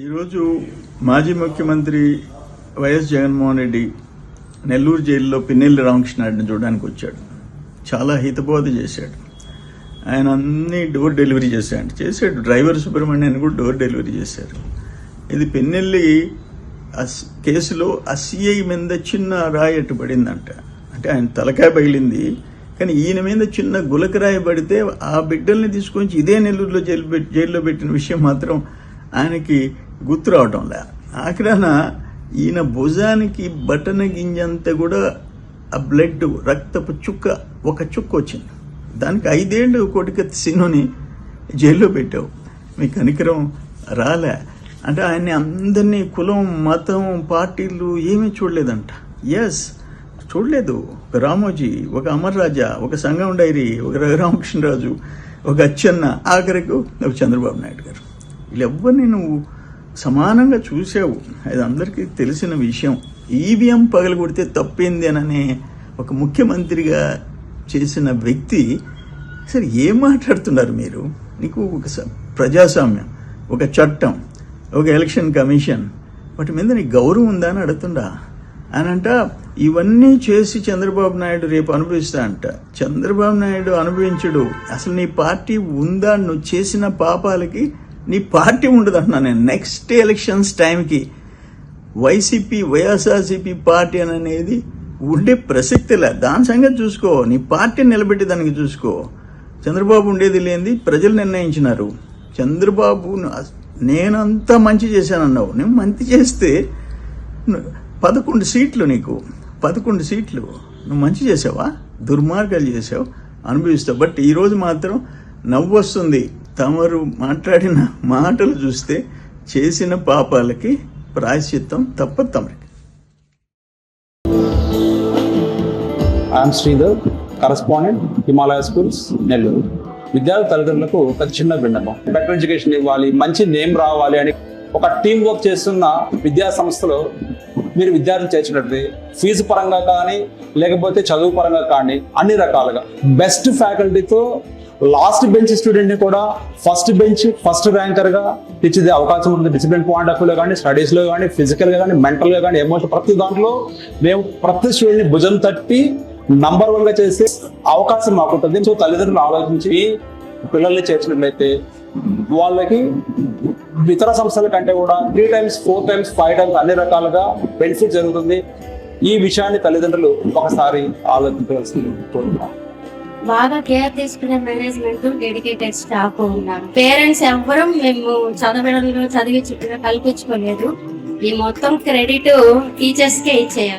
ఈరోజు మాజీ ముఖ్యమంత్రి వైఎస్ జగన్మోహన్ రెడ్డి నెల్లూరు జైల్లో పిన్నెల్లి రామకృష్ణారెడ్డిని చూడడానికి వచ్చాడు. చాలా హితబోధ చేశాడు. ఆయన అన్ని డోర్ డెలివరీ చేశాడు. చేశాడు. డ్రైవర్ సుబ్రహ్మణ్యాన్ని కూడా డోర్ డెలివరీ చేశారు. ఇది పిన్నెల్లి అస్- కేసులో అసిఐ మీద చిన్న రాయి పడిందంట. అంటే ఆయన తలకాయ పగిలింది. కానీ ఈయన మీద చిన్న గులకరాయి పడితే ఆ బిడ్డల్ని తీసుకొని ఇదే నెల్లూరులో జైలు జైల్లో పెట్టిన విషయం మాత్రం ఆయనకి గుర్తు రావటంలే ఆఖరాన ఈయన భుజానికి బటన గింజంతా కూడా ఆ బ్లడ్ రక్తపు చుక్క ఒక చుక్క వచ్చింది. దానికి ఐదేళ్ళు కొటికత్తి సినుని జైల్లో పెట్టావు. మీ కనికరం రాలే. అంటే ఆయన్ని అందరినీ కులం మతం పార్టీలు ఏమీ చూడలేదంట. ఎస్ చూడలేదు. ఒక రామోజీ ఒక అమర్ రాజా ఒక సంగం డైరీ ఒక రఘురామకృష్ణరాజు ఒక అచ్చన్న ఆఖరికి ఒక చంద్రబాబు నాయుడు గారు. వీళ్ళెవ్వరిని నువ్వు సమానంగా చూసావు? అది అందరికీ తెలిసిన విషయం. ఈవీఎం పగలగొడితే తప్పేంది అననే ఒక ముఖ్యమంత్రిగా చేసిన వ్యక్తి సరే ఏం మాట్లాడుతున్నారు మీరు? నీకు ఒక స- ప్రజాస్వామ్యం ఒక చట్టం ఒక ఎలక్షన్ కమిషన్ వాటి మీద నీకు గౌరవం ఉందా అని అడుగుతుండా? అనంట ఇవన్నీ చేసి చంద్రబాబు నాయుడు రేపు అనుభవిస్తా అంట. చంద్రబాబు నాయుడు అనుభవించడు. అసలు నీ పార్టీ ఉందా? నువ్వు చేసిన పాపాలకి నీ పార్టీ ఉండదు అంటున్నా నేను. నెక్స్ట్ ఎలక్షన్స్ టైంకి వైసీపీ వైఎస్ఆర్సీపీ పార్టీ అని అనేది ఉండే ప్రసక్తిలే దాని సంగతి చూసుకో. నీ పార్టీని నిలబెట్టి దానికి చూసుకో. చంద్రబాబు ఉండేది లేనిది ప్రజలు నిర్ణయించినారు. చంద్రబాబు నేనంతా మంచి చేశానన్నావు. నేను మంచి చేస్తే పదకొండు సీట్లు నీకు. పదకొండు సీట్లు. నువ్వు మంచి చేసావా? దుర్మార్గాలు చేసావు. అనుభవిస్తావు. బట్ ఈరోజు మాత్రం నవ్వు వస్తుంది. తమరు మాట్లాడిన మాటలు చూస్తే చేసిన పాపాలకి ప్రాయశ్చిత్తం తప్ప తమరికి. I'm Sridhar correspondent Himalaya schools Nellore విద్యార్థి తల్లిదండ్రులకు ఒక చిన్న విన్నపం. బెటర్ ఎడ్యుకేషన్ ఇవ్వాలి మంచి నేమ్ రావాలి అని ఒక టీం వర్క్ చేస్తున్న విద్యా సంస్థలో మీరు విద్యార్థులు చేర్చినట్టు ఫీజు పరంగా కానీ లేకపోతే చదువు పరంగా కానీ అన్ని రకాలుగా. బెస్ట్ ఫ్యాకల్టీతో లాస్ట్ బెంచ్ స్టూడెంట్ని కూడా ఫస్ట్ బెంచ్ ఫస్ట్ ర్యాంకర్గా అవకాశం ఉంటుంది. డిసిప్లిన్ పాయింట్ ఆఫ్ వ్యూలో కానీ స్టడీస్లో కానీ ఫిజికల్గా కానీ మెంటల్గా కానీ ఎమోషన్ ప్రతి దాంట్లో మేము ప్రతి స్టూడెంట్ని భుజం తట్టి నంబర్ వన్గా చేసే అవకాశం మాకుంటుంది సో తల్లిదండ్రులు ఆలోచించి పిల్లల్ని చేర్చినట్లయితే వాళ్ళకి ఇతర సంస్థల కంటే కూడా three times four times five times అన్ని రకాలుగా బెనిఫిట్ జరుగుతుంది. ఈ విషయాన్ని తల్లిదండ్రులు ఒకసారి ఆలోచించవలసింది. కోరుతున్నాను బాగా కేర్ తీసుకునే మేనేజ్మెంట్ డెడికేటెడ్ స్టాఫ్ ఉన్నారు. పేరెంట్స్ ఎవ్వరూ మేము చదవడంలో చదివి చుట్టూ కల్పించుకోలేదు. ఈ మొత్తం క్రెడిట్ టీచర్స్ కే ఇచ్చేయాలి.